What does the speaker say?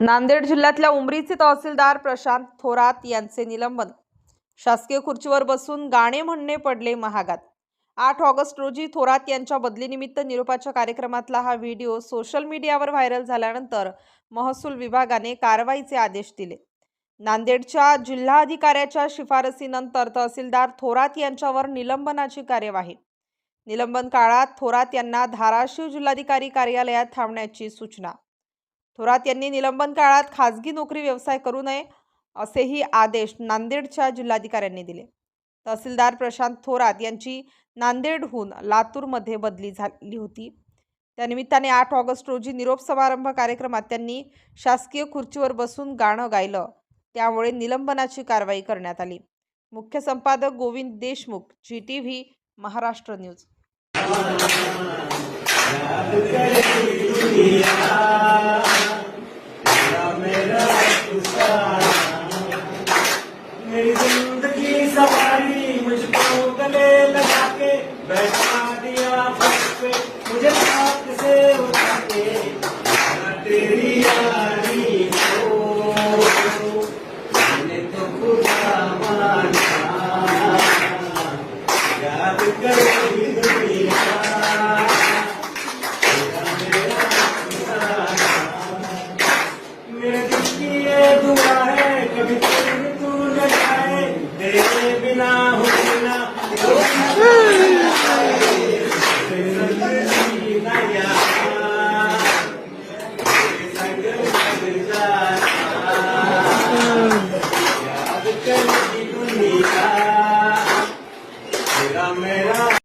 नांदेड जिल्ह्यातल्या उमरीचे तहसीलदार प्रशांत थोरात यांचे निलंबन. शासकीय खुर्चीवर बसून गाणे म्हणणे पडले महागात. आठ ऑगस्ट रोजी थोरात यांच्या बदलीनिमित्त निरोपाच्या कार्यक्रमातला हा व्हिडिओ सोशल मीडियावर व्हायरल झाल्यानंतर महसूल विभागाने कारवाईचे आदेश दिले. नांदेडच्या जिल्हाधिकाऱ्याच्या शिफारसीनंतर तहसीलदार थोरात यांच्यावर निलंबनाची कार्यवाही. निलंबन काळात थोरात यांना धाराशिव जिल्हाधिकारी कार्यालयात थांबण्याची सूचना. थोरात यांनी निलंबन काळात खाजगी नोकरी व्यवसाय करू नये असेही आदेश नांदेडच्या जिल्हाधिकाऱ्यांनी दिले. तहसीलदार प्रशांत थोरात यांची नांदेडहून लातूरमध्ये बदली झाली होती. त्यानिमित्ताने आठ ऑगस्ट रोजी निरोप समारंभ कार्यक्रमात त्यांनी शासकीय खुर्चीवर बसून गाणं गायलं. त्यामुळे निलंबनाची कारवाई करण्यात आली. मुख्य संपादक Govind Deshmukh ji T V Maharashtra news. Esto ocurre Amen.